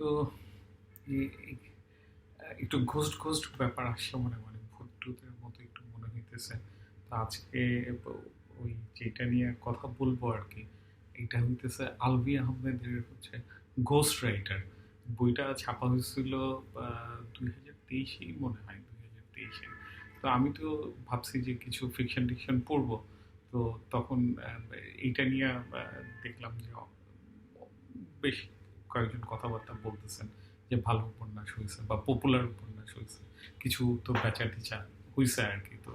তো একটু ghost ghost ব্যাপার আসছে মনে মানে ভূত মতো একটু মনে হইতেছে। তো আজকে ওই যেটা নিয়ে কথা বলব আর কি, এটা হইতেছে আলবি আহমেদের হচ্ছে ঘোস্ট রাইটার। বইটা ছাপা হয়েছিল দুই হাজার তেইশেই মনে হয়, দুই হাজার তেইশে। তো আমি তো ভাবছি যে কিছু ফিকশন টিকশন পড়ব। তো তখন এইটা নিয়ে দেখলাম যে বেশ কয়েকজন কথাবার্তা বলতেছেন যে ভালো উপন্যাস হয়েছে বা পপুলার উপন্যাস হয়েছে। কিছু তো বেচা টিচা হয়েছে আর কি। তো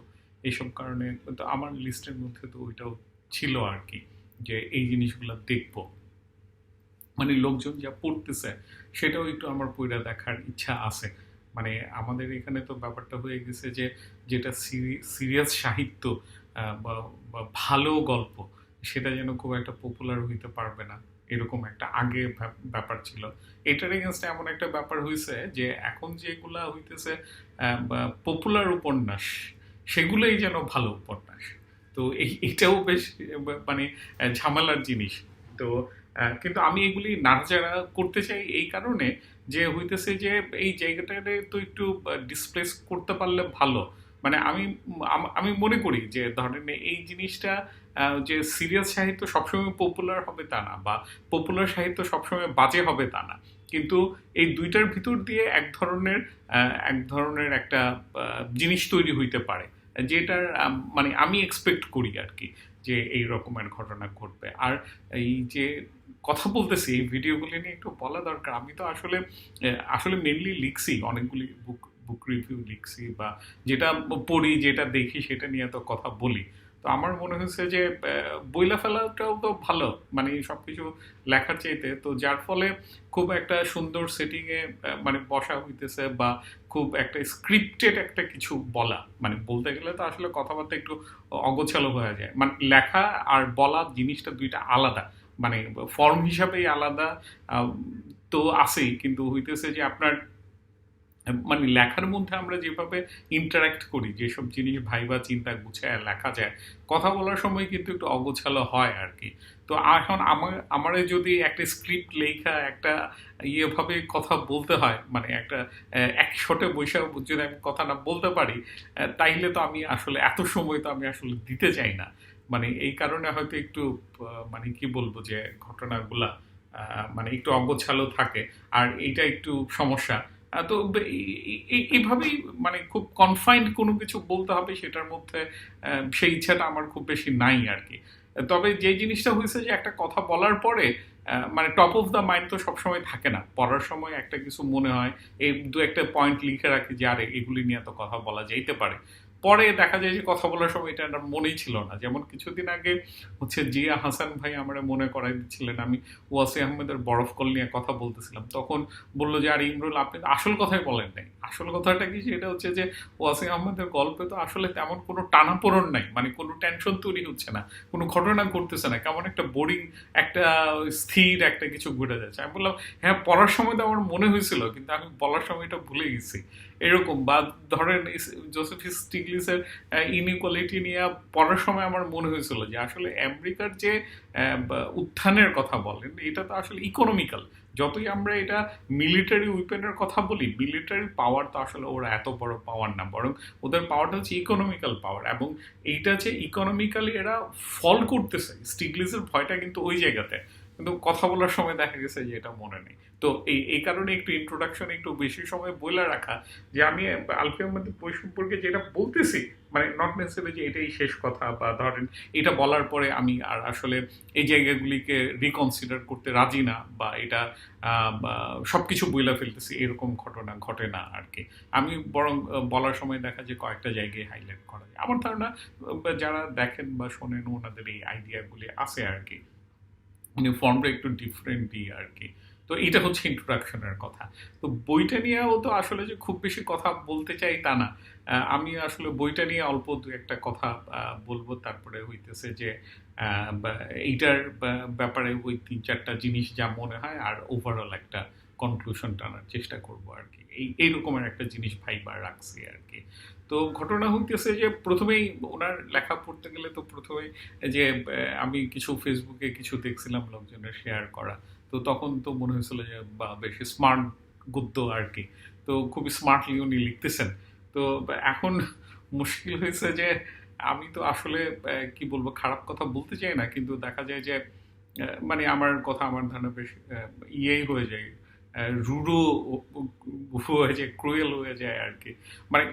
এইসব কারণে তো আমার লিস্টের মধ্যে তো ওইটাও ছিল আর কি যে এই জিনিসগুলো দেখব। মানে লোকজন যা পড়তেছে সেটাও একটু আমার পইরা দেখার ইচ্ছা আছে। মানে আমাদের এখানে তো ব্যাপারটা হয়ে গেছে যে যেটা সিরিয়াস সাহিত্য বা ভালো গল্প সেটা যেন খুব একটা পপুলার হইতে পারবে না। এরকম একটা আগে ব্যাপ- ব্যাপার ছিল। এটার এগেনস্টে এমন একটা ব্যাপার হয়েছে যে, এখন যেগুলা হইতেছে পপুলার উপন্যাস, সেগুলোই যেন ভালো উপন্যাস। তো এই, এটাও বেশ মানে ঝামেলার জিনিস। তো কিন্তু আমি এগুলি নাড়াচাড়া করতে চাই এই কারণে যে হইতেছে যে, এই জায়গাটাতে তো একটু ডিসপ্লেস করতে পারলে ভালো। মানে আমি আমি মনে করি যে ধরেন এই জিনিসটা যে সিরিয়াস সাহিত্য সবসময় পপুলার হবে তা না বা পপুলার সাহিত্য সবসময় বাজে হবে তা না। কিন্তু এই দুইটার ভিতর দিয়ে এক ধরনের এক ধরনের একটা জিনিস তৈরি হইতে পারে, যেটার মানে আমি এক্সপেক্ট করি আর কি যে এই রকমের ঘটনা ঘটবে। আর এই যে কথা বলতেছি, এই ভিডিওগুলি নিয়ে একটু বলা দরকার। আমি তো আসলে আসলে মেনলি লিখছি অনেকগুলি বুক বুক রিভিউ লিখছি বা যেটা পড়ি, যেটা দেখি, সেটা নিয়ে তো কথা বলি। তো আমার মনে হয়েছে যে বইলা ফেলাটাও তো ভালো। মানে সব কিছু লেখার চাইতে। তো যার ফলে খুব একটা সুন্দর সেটিংয়ে মানে বসা হইতেছে বা খুব একটা স্ক্রিপ্টেড একটা কিছু বলা। মানে বলতে গেলে তো আসলে কথাবার্তা একটু অগোছালো হয়ে যায়। মানে লেখা আর বলা জিনিসটা দুইটা আলাদা। মানে ফর্ম হিসাবেই আলাদা তো আছেই। কিন্তু হইতেছে যে আপনার মানে লেখার মধ্যে আমরা যেভাবে ইন্টারাক্ট করি, যেসব জিনিস ভাইবা চিন্তা গুছায় লেখা যায়, কথা বলার সময় কিন্তু একটু অগোছালো হয় আর কি তো এখন আমার, আমারে যদি একটা স্ক্রিপ্ট লেখা, একটা ইয়েভাবে কথা বলতে হয় মানে একটা এক শটে বৈশা যদি আমি কথা না বলতে পারি তাইলে তো আমি আসলে এত সময় তো আমি আসলে দিতে চাই না। মানে এই কারণে হয়তো একটু মানে কি বলব যে, ঘটনাগুলা মানে একটু অগোছালো থাকে। আর এইটা একটু সমস্যা। তো এই- এই- এই- এইভাবেই মানে খুব কনফাইন্ড কোনো কিছু বলতে হবে সেটার মধ্যে সেই ইচ্ছাটা আমার খুব বেশি নাই আর কি। তবে যে জিনিসটা হয়েছে যে একটা কথা বলার পরে মানে টপ অফ দ্য মাইন্ড তো সবসময় থাকে না। পড়ার সময় একটা কিছু মনে হয়, এই দু একটা পয়েন্ট লিখে রাখি যে, আরে, এগুলি নিয়ে তো কথা বলা যাইতে পারে। পরে দেখা যায় যে কথা বলার সময় এটা আমার মনেই ছিল না। যেমন কিছুদিন আগে হচ্ছে জিয়া হাসান ভাই আমার মনে করাই দিচ্ছিলেন, আমি ওয়াসি আহমেদের বরফ কল নিয়ে কথা বলতেছিলাম। তখন বলল যে, আর ইমরুল, আপনি আসল কথাই বলেন নাই। আসল কথাটা কি? সেটা হচ্ছে যে ওয়াসি আহমেদের গল্পে তো আসলে তেমন কোনো টানাপোড়ন নাই। মানে কোনো টেনশন তৈরি হচ্ছে না, কোনো ঘটনা ঘটতেছে না। কেমন একটা বোরিং একটা স্থির একটা কিছু ঘটে যাচ্ছে। আমি বললাম হ্যাঁ পড়ার সময় তো আমার মনে হয়েছিল, কিন্তু আমি বলার সময় এটা ভুলে গেছি। এরকম বা ধরেন জোসেফ স্টিগলিসের ইনইকুয়ালিটি নিয়ে পড়ার সময় আমার মনে হয়েছিল যে আসলে আমেরিকার যে উত্থানের কথা বলেন, এটা তো আসলে ইকোনমিক্যাল যতই আমরা এটা মিলিটারি উইপেনের কথা বলি মিলিটারি পাওয়ার তো আসলে ওরা এত বড় পাওয়ার না, বরং ওদের পাওয়ারটা হচ্ছে ইকোনমিক্যাল পাওয়ার এবং এইটা যে ইকোনমিক্যালি এরা ফল করতেছে, স্টিগলিসের ভয়টা কিন্তু ওই জায়গাতে। কিন্তু কথা বলার সময় দেখা গেছে যে এটা মনে নেই। তো এই এই কারণে একটু ইন্ট্রোডাকশন একটু বেশি সময় বলে রাখা, যে আমি আলফি আহমেদের বই সম্পর্কে যেটা বলতেছি মানে নট নেসেসারি যে এটাই শেষ কথা বা ধরেন এটা বলার পরে আমি আর আসলে এই জায়গাগুলিকে রিকনসিডার করতে রাজি না বা এটা সব কিছু বইলা ফেলতেছি, এরকম ঘটনা ঘটে না আর কি আমি বরং বলার সময় দেখা যায় কয়েকটা জায়গায় হাইলাইট করা যায়। আমার ধারণা যারা দেখেন বা শোনেন, ওনাদের এই আইডিয়াগুলি আছে আর কি মানে ফর্মটা একটু ডিফারেন্টই আর কি তো এটা হচ্ছে ইন্ট্রোডাকশনের কথা। তো বইটা নিয়েও তো আসলে যে খুব বেশি কথা বলতে চাই তা না। আমি আসলে বইটা নিয়ে অল্প দু একটা কথা বলব। তারপরে হইতেছে যে এইটার ব্যাপারে ওই তিন চারটা জিনিস যা মনে হয় আর ওভারঅল একটা কনক্লুশন টানার চেষ্টা করব আর কি এই, এইরকমের একটা জিনিস ভাইবার রাখছি আর কি। তো ঘটনা হইতেছে যে প্রথমেই ওনার লেখা পড়তে গেলে তো প্রথমেই যে আমি কিছু ফেসবুকে কিছু দেখছিলাম লোকজনের শেয়ার করা। তো তখন তো মনে হয়েছিল যে, বা, বেশি স্মার্ট গদ্য আর কি। তো খুবই স্মার্টলি উনি লিখতেছেন। তো এখন মুশকিল হয়েছে যে, আমি তো আসলে কি বলব, খারাপ কথা বলতে চাই না, কিন্তু দেখা যায় যে মানে আমার কথা আমার ধারণা বেশ ইয়েই হয়ে যায়। রুডো হয়ে যায়, ক্রুয়েল হয়ে যায় আর কি। মানে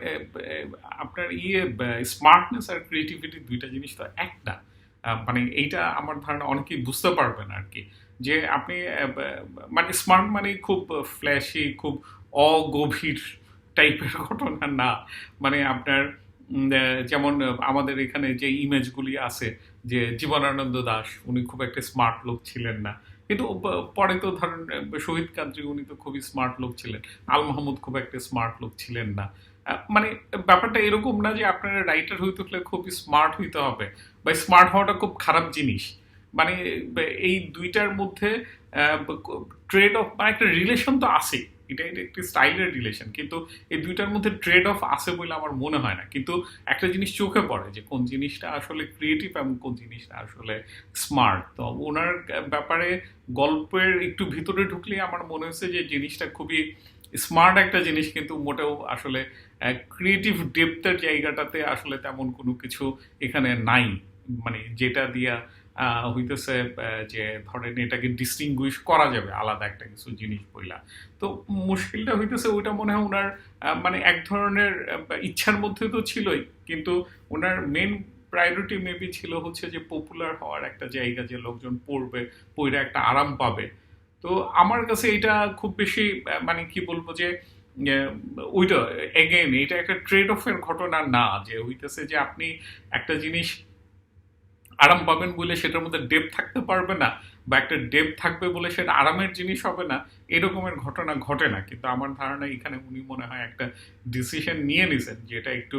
আপনার ইয়ে স্মার্টনেস আর ক্রিয়েটিভিটি দুইটা জিনিস তো এক না মানে এইটা আমার ধারণা অনেকেই বুঝতে পারবেন আর কি। যে আপনি মানে স্মার্ট মানে খুব ফ্ল্যাশি খুব অগভীর টাইপের ঘটনা না। মানে আপনার যেমন আমাদের এখানে যে ইমেজগুলি আছে, যে জীবনানন্দ দাস, উনি খুব একটা স্মার্ট লোক ছিলেন না। কিন্তু পরে তো ধরেন শহীদ কাদ্রি, উনি তো খুবই স্মার্ট লোক ছিলেন। আল মাহমুদ খুব একটা স্মার্ট লোক ছিলেন না। মানে ব্যাপারটা এরকম না যে আপনারা রাইটার হইতে হলে খুবই স্মার্ট হইতে হবে। বা স্মার্ট হওয়াটা খুব খারাপ জিনিস। মানে এই দুইটার মধ্যে ট্রেড অফ মানে একটা রিলেশন তো আছে এটা এটা একটি স্টাইলের রিলেশন কিন্তু এই দুইটার মধ্যে ট্রেড অফ আছে বলে আমার মনে হয় না। কিন্তু একটা জিনিস চোখে পড়ে যে কোন জিনিসটা আসলে ক্রিয়েটিভ এবং কোন জিনিসটা আসলে স্মার্ট তো ওনার ব্যাপারে গল্পের একটু ভিতরে ঢুকলে আমার মনে হয়েছে যে জিনিসটা খুবই স্মার্ট একটা জিনিস, কিন্তু মোটেও আসলে ক্রিয়েটিভ ডেপথের জায়গাটাতে আসলে তেমন কোনো কিছু এখানে নাই। মানে যেটা দিয়া হইতেছে যে ধরেন এটাকে ডিস্টিংগুইশ করা যাবে, আলাদা একটা কিছু জিনিস বইলা। তো মুশকিলটা হইতেছে, ওইটা মনে হয় ওনার মানে এক ধরনের ইচ্ছার মধ্যে তো ছিলই, কিন্তু ওনার মেন প্রায়োরিটি মেবি ছিল হচ্ছে যে পপুলার হওয়ার একটা জায়গা, যে লোকজন পড়বে পড়ে একটা আরাম পাবে। তো আমার কাছে এটা খুব বেশি মানে কি বলব যে ওইটা এগেন এটা একটা ট্রেড অফের ঘটনা না, যে হইতেছে যে আপনি একটা জিনিস আরাম পাবেন বলে সেটার মধ্যে ডেপ থাকতে পারবে না বা একটা ডেপ থাকবে বলে সেটা আরামের জিনিস হবে না, এরকমের ঘটনা ঘটে না। কিন্তু আমার ধারণা এখানে উনি মনে হয় একটা ডিসিশন নিয়ে নিছেন যেটা একটু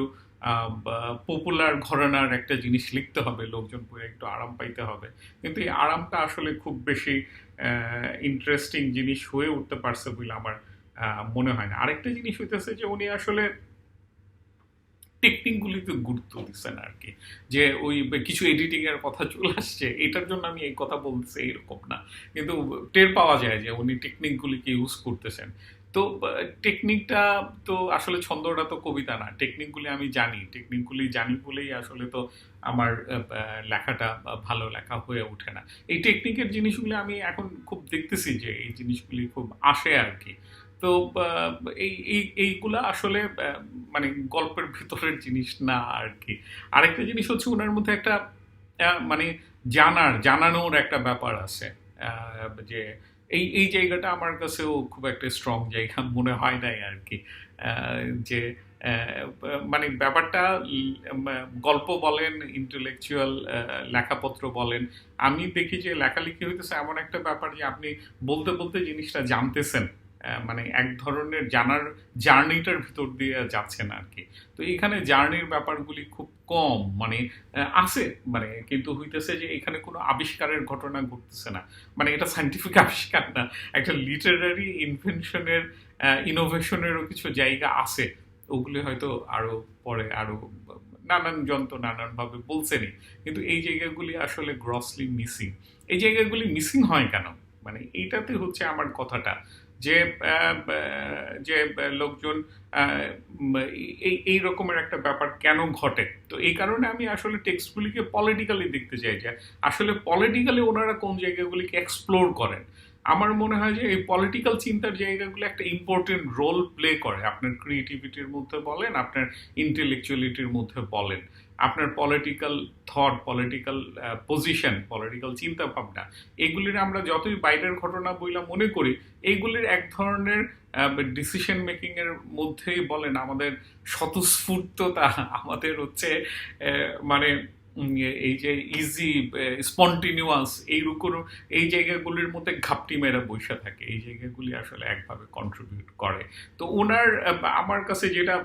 পপুলার ঘরানার একটা জিনিস লিখতে হবে, লোকজন পড়ে একটু আরাম পাইতে হবে। কিন্তু এই আরামটা আসলে খুব বেশি ইন্টারেস্টিং জিনিস হয়ে উঠতে পারছে বলে আমার মনে হয় না। আরেকটা জিনিস হইতেছে যে উনি আসলে টেকনিকগুলিতে গুরুত্ব দিচ্ছেন আর কি যে ওই কিছু এডিটিং এর কথা চলে আসছে, এটার জন্য আমি এই কথা বলতেছি এরকম না। কিন্তু টের পাওয়া যায় যে উনি টেকনিকগুলিকে ইউজ করতেছেন। তো টেকনিকটা তো আসলে ছন্দটা তো কবিতা না। টেকনিকগুলি আমি জানি। টেকনিকগুলি জানি বলেই আসলে তো আমার লেখাটা ভালো লেখা হয়ে ওঠে না। এই টেকনিকের জিনিসগুলি আমি এখন খুব দেখতেছি যে এই জিনিসগুলি খুব আসে আর কি তো এই এই, এইগুলা আসলে মানে গল্পের ভিতরের জিনিস না আর কি আরেকটা জিনিস হচ্ছে ওনার মধ্যে একটা মানে জানার, জানানোর একটা ব্যাপার আছে। যে এই এই জায়গাটা আমার কাছেও খুব একটা স্ট্রং জায়গা মনে হয় নাই আর কি যে মানে ব্যাপারটা গল্প বলেন ইন্টেলেকচুয়াল লেখাপত্র বলেন, আমি দেখি যে লেখালেখি হইতেছে এমন একটা ব্যাপার যে আপনি বলতে বলতে জিনিসটা জানতেছেন। মানে এক ধরনের জানার, জার্নিটার ভিতর দিয়ে যাচ্ছেন আর কি। তো এখানে জার্নির ব্যাপারগুলি খুব কম মানে আছে মানে কিন্তু হইতেছে যে এখানে কোনো আবিষ্কারের ঘটনা ঘটতেছে না। মানে এটা সাইন্টিফিক আবিষ্কার না, একটা লিটারারি ইনভেনশনের ইনোভেশনেরও কিছু জায়গা আছে। ওগুলি হয়তো আরও পরে আরও নানান যন্ত্র নানানভাবে বলছেনই, কিন্তু এই জায়গাগুলি আসলে গ্রসলি মিসিং এই জায়গাগুলি মিসিং হয় কেন? মানে এইটাতে হচ্ছে আমার কথাটা। যে যে লোকজন এই এই রকমের একটা ব্যাপার কেন ঘটে? তো এই কারণে আমি আসলে টেক্সটগুলিকে পলিটিক্যালি দেখতে চাই যে, আসলে পলিটিক্যালি ওনারা কোন জায়গাগুলিকে এক্সপ্লোর করেন? আমার মনে হয় যে, এই পলিটিক্যাল চিন্তার জায়গাগুলো একটা ইম্পর্টেন্ট রোল প্লে করে। আপনার ক্রিয়েটিভিটির মধ্যে বলেন, আপনার ইন্টেলেকচুয়ালিটির মধ্যে বলেন। আপনার political thought political position political চিন্তা ভাবনা এগুলির আমরা যতই বাইরের ঘটনা বইলা মনে করি এইগুলির এক ধরনের ডিসিশন মেকিংয়ের মধ্যেই বলেন আমাদের স্বতঃস্ফূর্ততা, আমাদের হচ্ছে মানে এই যে ইজি স্পন্টিনিউয়াস এইরকম এই জায়গাগুলির মধ্যে ঘাপটি মেরা বৈশা থাকে, এই জায়গাগুলি আসলে একভাবে কন্ট্রিবিউট করে। তো ওনার আমার কাছে যেটা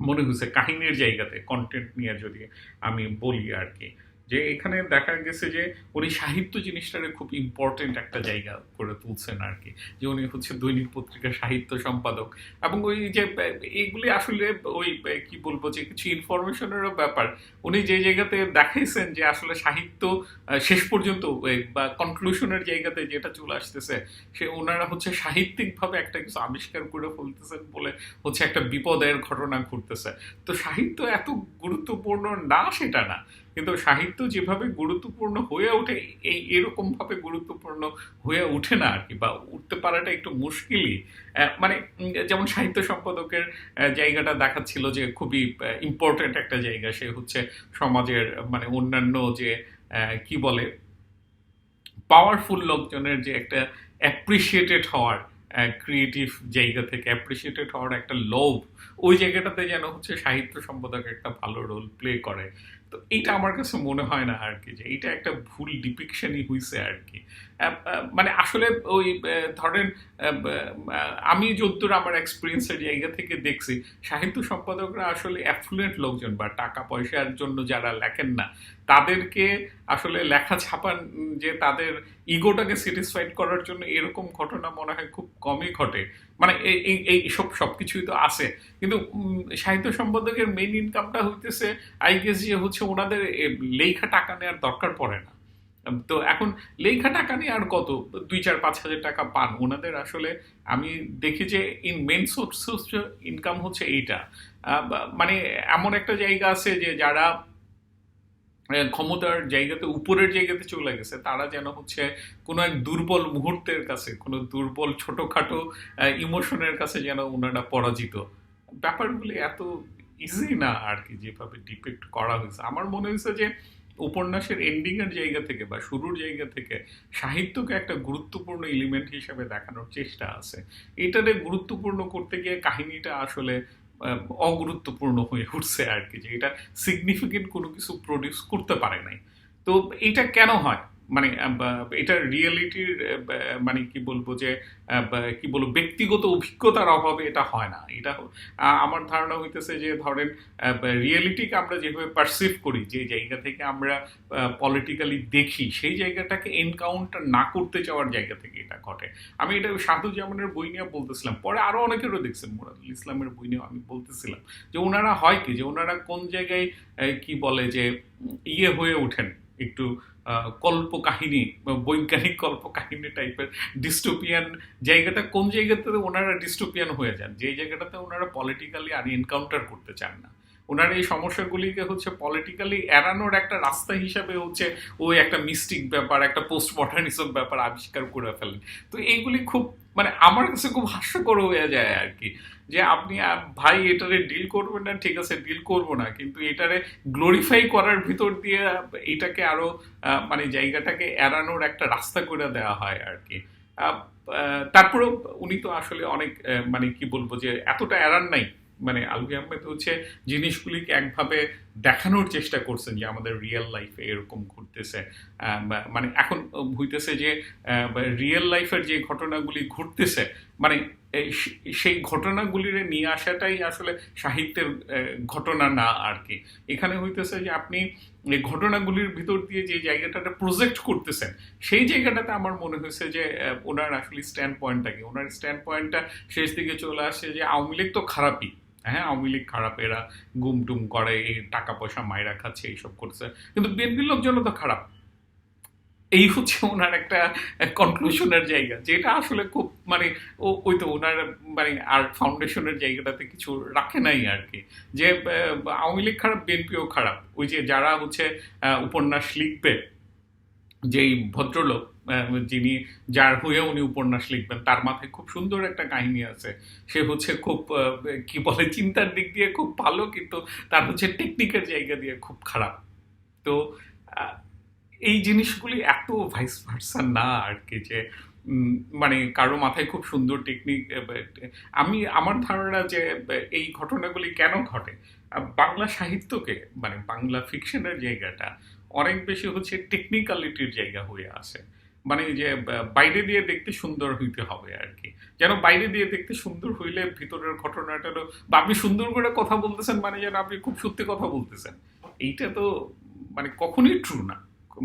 মনে হয়েছে কাহিনীর জায়গাতে কন্টেন্ট নিয়ে যদি আমি বলি আর কি। যে এখানে দেখা গেছে যে উনি সাহিত্য জিনিসটারে খুব ইম্পর্টেন্ট একটা জায়গা করে তুলছেন আর কি। যে উনি হচ্ছে দৈনিক পত্রিকার সাহিত্য সম্পাদক। এবং ওই যে এইগুলি আসলে ওই, কি বলব যে কিছু ইনফরমেশনেরও ব্যাপার। উনি যে জায়গাতে দেখাইছেন যে আসলে সাহিত্য শেষ পর্যন্ত বা কনক্লুশনের জায়গাতে যেটা চলে আসতেছে, সে ওনারা হচ্ছে সাহিত্যিকভাবে একটা কিছু আবিষ্কার করে ফেলতেছেন বলে হচ্ছে একটা বিপদের ঘটনা ঘটতেছে। তো সাহিত্য এত গুরুত্বপূর্ণ না সেটা না। কিন্তু সাহিত্য যেভাবে গুরুত্বপূর্ণ হয়ে ওঠে, এই এরকম ভাবে গুরুত্বপূর্ণ হয়ে ওঠে না আর কি, বা উঠতে পারাটা একটু মুশকিলই। মানে যেমন সাহিত্য সম্পাদকের জায়গাটা দেখাচ্ছিল যে খুবই ইম্পর্টেন্ট একটা জায়গা, সে হচ্ছে সমাজের মানে অন্যান্য যে কি বলে পাওয়ারফুল লোকজনের যে একটা অ্যাপ্রিসিয়েটেড হওয়ার ক্রিয়েটিভ জায়গা থেকে অ্যাপ্রিসিয়েটেড হওয়ার একটা লোভ, ওই জায়গাটাতে যেন হচ্ছে সাহিত্য সম্পাদক একটা ভালো রোল প্লে করে। তো এটা আমার কাছে মনে হয় না আর কি, যে এটা একটা ভুল ডিপিকশনই হয়েছে আর কি। মানে আসলে ওই ধরেন আমি যদ্দূর আমার এক্সপিরিয়েন্সের জায়গা থেকে দেখছি, সাহিত্য সম্পাদকরা আসলে অ্যাফ্লুয়েন্ট লোকজন বা টাকা পয়সার জন্য যারা লেখেন না, তাদেরকে আসলে লেখা ছাপান, যে তাদের ইগোটাকে স্যাটিসফাইড করার জন্য এরকম ঘটনা মনে হয় খুব কমই ঘটে। মানে এই এই এই সব সব কিছুই তো আছে। কিন্তু সাহিত্য সম্পাদকের মেইন ইনকামটা হইতেছে আই গেস যে হচ্ছে ওনাদের লেখা টাকা নেওয়ার দরকার পড়ে না। তো এখন লেখা টাকা নিয়ে আর কত? দুই চার পাঁচ হাজার টাকা পান। ওনাদের আসলে আমি দেখি যে ইন মেন সোর্স ইনকাম হচ্ছে এইটা। মানে এমন একটা জায়গা আছে যে যারা ক্ষমতার জায়গাতে, উপরের জায়গাতে চলে গেছে, তারা যেন হচ্ছে কোনো এক দুর্বল মুহূর্তের কাছে, কোনো দুর্বল ছোটোখাটো ইমোশনের কাছে যেন ওনারা পরাজিত। ব্যাপারগুলি এত ইজি না আর কি, যেভাবে ডিপেক্ট করা হয়েছে। আমার মনে হয়েছে যে উপন্যাসের এন্ডিংয়ের জায়গা থেকে বা শুরুর জায়গা থেকে সাহিত্যকে একটা গুরুত্বপূর্ণ এলিমেন্ট হিসাবে দেখানোর চেষ্টা আছে। এটাতে গুরুত্বপূর্ণ করতে গিয়ে কাহিনীটা আসলে অগুরুত্বপূর্ণ হয়ে উঠছে আর কি, যে এটা সিগনিফিকেন্ট কোনো কিছু প্রডিউস করতে পারে নাই। তো এটা কেন হয়? মানে এটা রিয়েলিটির মানে কি বলব যে কি বলব, ব্যক্তিগত অভিজ্ঞতার অভাবে এটা হয় না। এটা আমার ধারণা হইতেছে যে, ধরেন রিয়েলিটিকে আমরা যেভাবে পারসিভ করি, যে জায়গা থেকে আমরা পলিটিক্যালি দেখি, সেই জায়গাটাকে এনকাউন্টার না করতে চাওয়ার জায়গা থেকে এটা ঘটে। আমি এটা সাধু জামানের বই নিয়ে বলতেছিলাম, পরে আরও অনেকেরও দেখছেন, মুরাদুল ইসলামের বই নিয়ে আমি বলতেছিলাম, যে ওনারা হয় কি, যে ওনারা কোন জায়গায় কি বলে যে ইয়ে হয়ে ওঠেন, একটু আহ, কল্প কাহিনী বা বৈজ্ঞানিক কল্প কাহিনী টাইপের ডিস্টোপিয়ান জায়গাটা কোন জায়গাতে ওনারা ডিস্টোপিয়ান হয়ে যান? যে জায়গাটাতে ওনারা পলিটিক্যালি আর এনকাউন্টার করতে চান না। ওনার এই সমস্যাগুলিকে হচ্ছে পলিটিক্যালি এড়ানোর একটা রাস্তা হিসাবে হচ্ছে ওই একটা মিস্টিক ব্যাপার, একটা পোস্ট মডার্নিজম ব্যাপার আবিষ্কার করে ফেলেন। তো এইগুলি খুব মানে আমার কাছে খুব হাস্যকর হয়ে যায় আর কি। যে আপনি ভাই এটারে ডিল করবেন না, ঠিক আছে ডিল করব না, কিন্তু এটারে গ্লোরিফাই করার ভিতর দিয়ে এটাকে আরও মানে জায়গাটাকে এড়ানোর একটা রাস্তা করে দেওয়া হয় আর কি। তারপরেও উনি তো আসলে অনেক মানে কি বলব যে এতটা এড়ান নাই। মানে আলভি আহমেদ হচ্ছে জিনিসগুলিকে একভাবে দেখানোর চেষ্টা করছেন যে আমাদের রিয়েল লাইফে এরকম ঘটতেছে। মানে এখন হইতেছে যে রিয়েল লাইফের যে ঘটনাগুলি ঘটতেছে মানে সেই ঘটনাগুলির নিয়ে আসাটাই আসলে সাহিত্যের ঘটনা না আর কি। এখানে হইতেছে যে আপনি এই ঘটনাগুলির ভিতর দিয়ে যে জায়গাটাতে প্রজেক্ট করতেছেন, সেই জায়গাটাতে আমার মনে হয়েছে যে ওনার আসলে স্ট্যান্ড পয়েন্টটা কি? ওনার স্ট্যান্ড পয়েন্টটা শেষ দিকে চলে আসে যে আওয়ামী লীগ তো খারাপই। হ্যাঁ আওয়ামী লীগ খারাপ, এরা গুম টুম করে টাকা পয়সা মায়েরা খাচ্ছে, এইসব করছে। কিন্তু বিএনপির লোকজনও তো খারাপ। এই হচ্ছে ওনার একটা কনক্লুশনের জায়গা, যেটা আসলে খুব মানে ওই তো ওনার মানে আর ফাউন্ডেশনের জায়গাটাতে কিছু রাখে নাই আর কি। যে আওয়ামী লীগ খারাপ, বিএনপিও খারাপ। ওই যে যারা হচ্ছে উপন্যাস লিখবে, যেই ভদ্রলোক যিনি, যার হয়ে উনি উপন্যাস লিখবেন, তার মাথায় খুব সুন্দর একটা কাহিনী আছে। সে হচ্ছে খুব কি বলে, চিন্তার দিক দিয়ে খুব ভালো, কিন্তু তার হচ্ছে টেকনিকের জায়গা দিয়ে খুব খারাপ। তো এই জিনিসগুলি এত ভাইস ভার্সা না আর কি যে মানে কারও মাথায় খুব সুন্দর টেকনিক আমি, আমার ধারণা যে এই ঘটনাগুলি কেন ঘটে? বাংলা সাহিত্যকে মানে বাংলা ফিকশনের জায়গাটা অনেক বেশি হচ্ছে টেকনিক্যালিটির জায়গা হয়ে আসে মানে যে বাইরে দিয়ে দেখতে সুন্দর হইতে হবে আর কি। যেন বাইরে দিয়ে দেখতে সুন্দর হইলে ভিতরের ঘটনাটারও, বা আপনি সুন্দর করে কথা বলতেছেন মানে যেন আপনি খুব সত্যি কথা বলতেছেন। এইটা তো মানে কখনোই ট্রু না।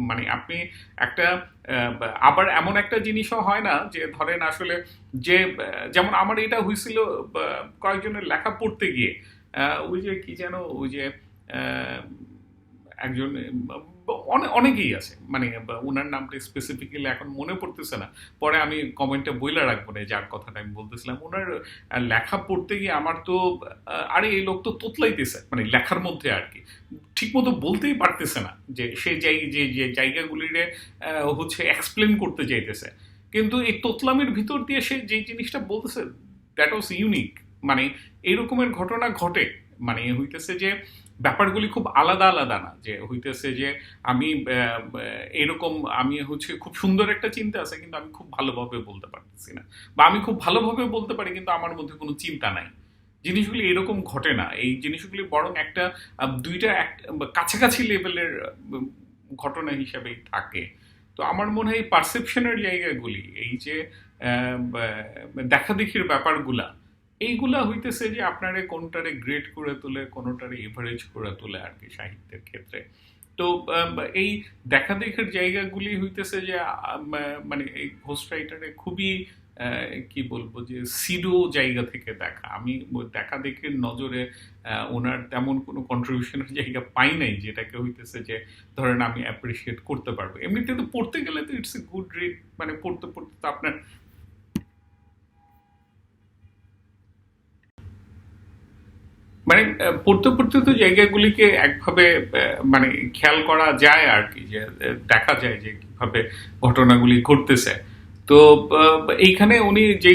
মানে আপনি একটা আবার এমন একটা জিনিসও হয় না যে ধরেন আসলে যে যেমন আমার এটা হয়েছিল কয়েকজনের লেখা পড়তে গিয়ে ওই যে কি যেন, ওই যে একজন অনেকেই আছে। মানে ওনার নামটা স্পেসিফিক্যালি এখন মনে পড়তেছে না। পরে আমি কমেন্টে বইলা রাখব না যার কথাটা আমি বলতেছিলাম। ওনার লেখা পড়তে গিয়ে আমার তো আরে এই লোক তো তোতলাইতেছে মানে লেখার মধ্যে আর কি। ঠিকমতো বলতেই পারতেছে না যে সে জায়গ যে যে জায়গাগুলিরে হচ্ছে এক্সপ্লেন করতে চাইতেছে। কিন্তু এই তোতলামের ভিতর দিয়ে সে যে জিনিসটা বলতেছে দ্যাট ওয়াজ ইউনিক মানে এরকমের ঘটনা ঘটে। মানে হইতেছে যে ব্যাপারগুলি খুব আলাদা আলাদা না, যে হইতেছে যে আমি এরকম আমি হচ্ছে খুব সুন্দর একটা চিন্তা আছে, কিন্তু আমি খুব ভালোভাবে বলতে পারতেছি না। বা আমি খুব ভালোভাবে বলতে পারি, কিন্তু আমার মধ্যে কোনো চিন্তা নাই। জিনিসগুলি এরকম ঘটে না। এই জিনিসগুলি বরং একটা দুইটা এক- কাছাকাছি লেভেলের ঘটনা হিসাবেই থাকে। তো আমার মনে হয় এই পারসেপশনের জায়গাগুলি, এই যে দেখাদেখির ব্যাপারগুলা এইগুলা হইতেছে যে আপনারে কোনটারে গ্রেড করে তোলে, কোনোটারে এভারেজ করে তোলে আর কি সাহিত্যের ক্ষেত্রে। তো এই দেখাদেখির জায়গাগুলি হইতেছে যে মানে এই হোস্ট রাইটারে খুবই কি বলব যে সিডো জায়গা থেকে দেখা। আমি দেখা দেখে নজরে ওনার তেমন কোনো কন্ট্রিবিউশনের জায়গা পাই নাই, যেটাকে হইতেছে যে, ধরেন আমি অ্যাপ্রিসিয়েট করতে পারব। এমনিতে তো পড়তে গেলে তো ইটস এ গুড রিড মানে পড়তে পড়তে তো আপনার মানে পড়তে পড়তে তো জায়গাগুলিকে একভাবে মানে খেয়াল করা যায় আর কি, যে দেখা যায় যে কীভাবে ঘটনাগুলি ঘটতেছে। তো এইখানে উনি যে,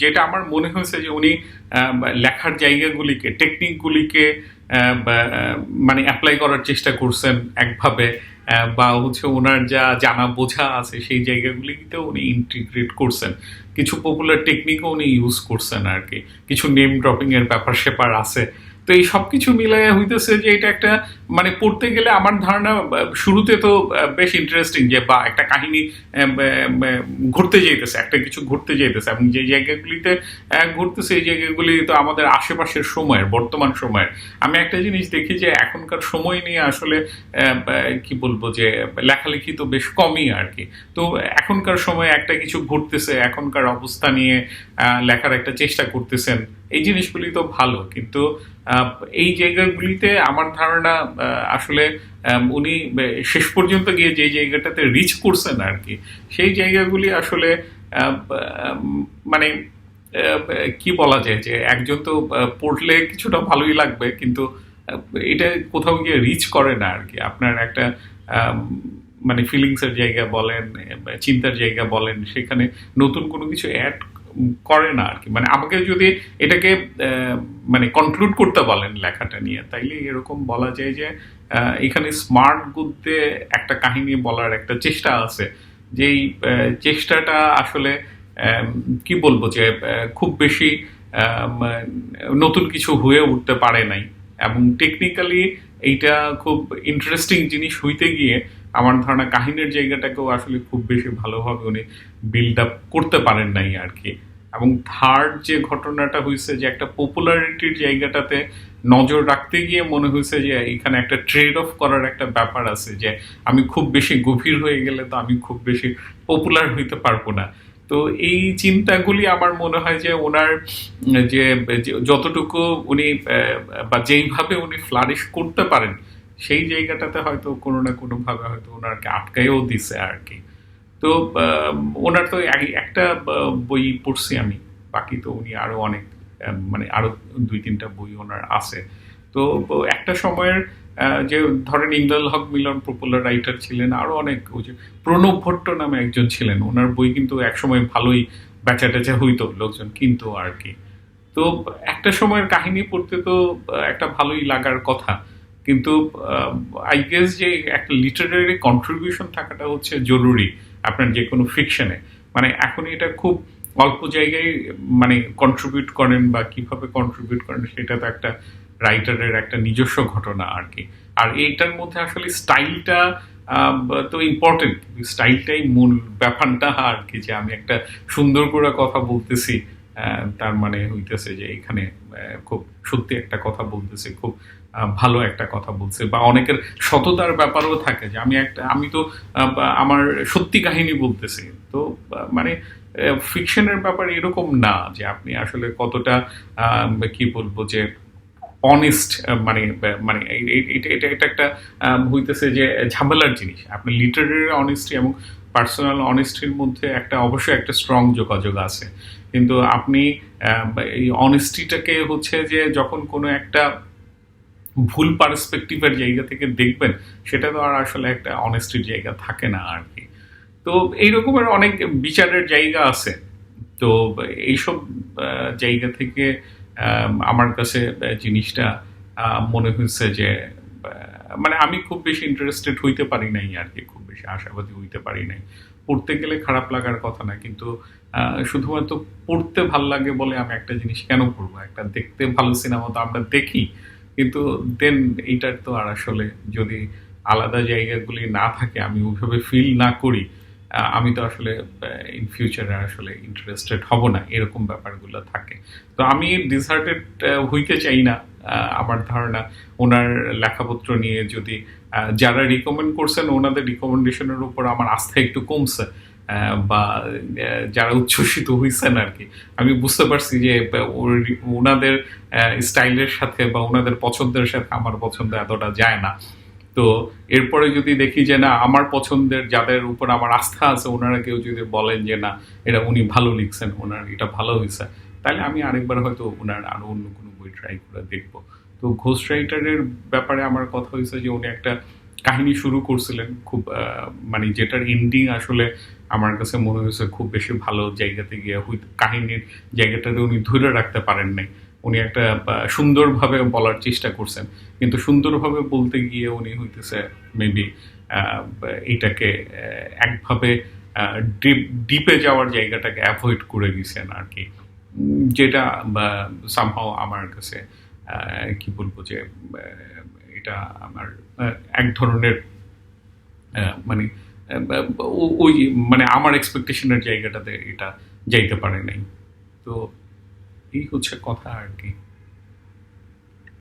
যেটা আমার মনে হয়েছে যে উনি লেখার জায়গাগুলিকে টেকনিকগুলিকে মানে অ্যাপ্লাই করার চেষ্টা করছেন একভাবে বা হচ্ছে ওনার যা জানা বোঝা আছে সেই জায়গাগুলিতেও উনি ইন্টিগ্রেট করছেন। কিছু পপুলার টেকনিকও উনি ইউজ করছেন আর কি। কিছু নেম ড্রপিংয়ের ব্যাপার স্যাপার আছে তো এই সব কিছু মিলাইয়া হইতেছে যে এটা একটা মানে পড়তে গেলে আমার ধারণা শুরুতে তো বেশ ইন্টারেস্টিং যে বা একটা কাহিনী ঘুরতে যাইতেছে, একটা কিছু ঘুরতে যাইতেছে এবং যে জায়গাগুলিতে ঘুরতেছে এই জায়গাগুলি তো আমাদের আশেপাশের সময়ের, বর্তমান সময়ের। আমি একটা জিনিস দেখি যে এখনকার সময় নিয়ে আসলে কি বলব যে, লেখালেখি তো বেশ কমই আর কি। তো এখনকার সময় একটা কিছু ঘুরতেছে এখনকার অবস্থা নিয়ে লেখার একটা চেষ্টা করতেছেন এই জিনিসগুলি তো ভালো, কিন্তু এই জায়গাগুলিতে আমার ধারণা আসলে উনি শেষ পর্যন্ত গিয়ে যে জায়গাটাতে রিচ করছেন আর কি সেই জায়গাগুলি আসলে মানে কি বলা যায় যে, একজন তো পড়লে কিছুটা ভালোই লাগবে, কিন্তু এটা কোথাও গিয়ে রিচ করে না আর কি আপনার একটা মানে ফিলিংসের জায়গা বলেন চিন্তার জায়গা বলেন, সেখানে নতুন কোনো কিছু অ্যাড করে না আর কি। মানে আমাকে যদি এটাকে মানে কনক্লুড করতে বলেন লেখাটা নিয়ে, তাইলে এরকম বলা যায় যে এখানে স্মার্ট বুদ্ধে একটা কাহিনী বলার একটা চেষ্টা আছে। যেই চেষ্টাটা আসলে কি বলব যে খুব বেশি নতুন কিছু হয়ে উঠতে পারে নাই। এবং টেকনিক্যালি এইটা খুব ইন্টারেস্টিং জিনিস হইতে গিয়ে আমার ধারণা কাহিনীর জায়গাটাকেও আসলে খুব বেশি ভালোভাবে উনি বিল্ড আপ করতে পারেন নাই আর কি। এবং থার্ড যে ঘটনাটা হয়েছে যে একটা পপুলারিটির জায়গাটাতে নজর রাখতে গিয়ে মনে হয়েছে যে এখানে একটা ট্রেড অফ করার একটা ব্যাপার আছে যে আমি খুব বেশি গভীর হয়ে গেলে তো আমি খুব বেশি পপুলার হইতে পারব না। তো এই চিন্তাগুলি আমার মনে হয় যে ওনার যে যতটুকু উনি বা যেইভাবে উনি ফ্লারিশ করতে পারেন সেই জায়গাটাতে হয়তো কোনো না কোনোভাবে হয়তো ওনারকে আটকাইও দিছে আর কি। তো ওনার তো এক- একটা বই পড়ছি আমি, বাকি তো উনি আরও অনেক মানে আরও দুই তিনটা বই ওনার আছে। তো একটা সময়ের যে ধরেন ইন্দাল হক মিলন পপুলার রাইটার ছিলেন, আরও অনেক ওই যে প্রণব ভট্ট নামে একজন ছিলেন। ওনার বই কিন্তু একসময় ভালোই বেচা টেচা হইতো লোকজন কিন্তু আর কি। তো, একটা সময়ের কাহিনী পড়তে তো একটা ভালোই লাগার কথা। কিন্তু আই গেস যে একটা লিটারারি কন্ট্রিবিউশন থাকাটা হচ্ছে জরুরি আপনার যে কোনো ফিকশনে মানে এখন এটা খুব অল্প জায়গায় মানে কন্ট্রিবিউট করেন বা কীভাবে কন্ট্রিবিউট করেন সেটা তো একটা রাইটারের একটা নিজস্ব ঘটনা আর কি। আর এইটার মধ্যে আসলে স্টাইলটা তো ইম্পর্টেন্ট স্টাইলটাই মূল ব্যাপারটা আর কি যে আমি একটা সুন্দর করে কথা বলতেছি তার মানে হইতেছে যে এখানে খুব সত্যি একটা কথা বলতেছে, খুব ভালো একটা কথা বলছে বা অনেকের সততার ব্যাপারও থাকে যে আমি একটা, আমি তো আমার সত্যি কাহিনী বলতেছি। তো মানে ফিকশনের ব্যাপার এরকম না যে আপনি আসলে কতটা কি বলব যে অনেস্ট মানে মানে এটা এটা এটা একটা হইতেছে যে ঝামেলার জিনিস। আপনি লিটারারি অনেস্টি এবং পার্সোনাল অনেস্টির মধ্যে একটা, অবশ্যই একটা স্ট্রং যোগাযোগ আছে। কিন্তু আপনি এই অনেস্টিটাকে হচ্ছে যে যখন কোনো একটা ভুল পার্সপেক্টিভের জায়গা থেকে দেখবেন, সেটা তো আর আসলে একটা অনেস্টির জায়গা থাকে না আর কি। তো এই রকমের অনেক বিচারের জায়গা আছে। তো এইসব জায়গা থেকে আমার কাছে জিনিসটা মনে হয়েছে যে মানে আমি খুব বেশি ইন্টারেস্টেড হইতে পারি নাই আর কি, খুব বেশি আশাবাদী হইতে পারি নাই। পড়তে গেলে খারাপ লাগার কথা না, কিন্তু শুধুমাত্র পড়তে ভালো লাগে বলে আমি একটা জিনিস কেন পড়ব? একটা দেখতে ভালো সিনেমা তো আমরা দেখি কিন্তু দেন এইটার তো আর আসলে যদি আলাদা জায়গাগুলি না থাকে, আমি ওইভাবে ফিল না করি আমি তো আসলে ইন ফিউচারে আসলে ইন্টারেস্টেড হব না, এরকম ব্যাপারগুলো থাকে। তো আমি ডিসার্টেড হইতে চাই না আমার ধারণা। ওনার লেখাপত্র নিয়ে যদি যারা রিকমেন্ড করছেন, ওনাদের রিকমেন্ডেশনের উপর আমার আস্থা একটু কমছে। বা যারা উচ্ছ্বসিত হয়েছেন আর কি আমি বুঝতে পারছি যে ওনাদের স্টাইলের সাথে বা ওনাদের পছন্দের সাথে আমার পছন্দ এতটা যায় না। তো এরপরে যদি দেখি যে, না, আমার পছন্দের যাদের উপর আমার আস্থা আছে ওনারা কেউ যদি বলেন যে, না, এটা উনি ভালো লিখছেন ওনার এটা ভালো হয়েছে তাহলে আমি আরেকবার হয়তো ওনার আরও অন্য কোনো বই ট্রাই করে দেখব। তো ঘোষ রাইটারের ব্যাপারে আমার কথা হয়েছে যে, উনি একটা কাহিনী শুরু করছিলেন খুব মানে যেটার এন্ডিং আসলে আমার কাছে মনে হয়েছে খুব বেশি ভালো জায়গাতে গিয়ে কাহিনীর জায়গাটাতে উনি ধরে রাখতে পারেন নাই। উনি একটা সুন্দরভাবে বলার চেষ্টা করছেন। কিন্তু সুন্দরভাবে বলতে গিয়ে উনি হইতেছে মেবি এটাকে একভাবে ডিপ ডিপে যাওয়ার জায়গাটাকে অ্যাভয়েড করে দিয়েছেন আর কি। যেটা সামহাও আমার কাছে কি বলব যে এটা আমার এক ধরনের মানে ওই মানে আমার এক্সপেকটেশনের জায়গাটাতে এটা যাইতে পারে নাই। তো এই হচ্ছে কথা আর কি।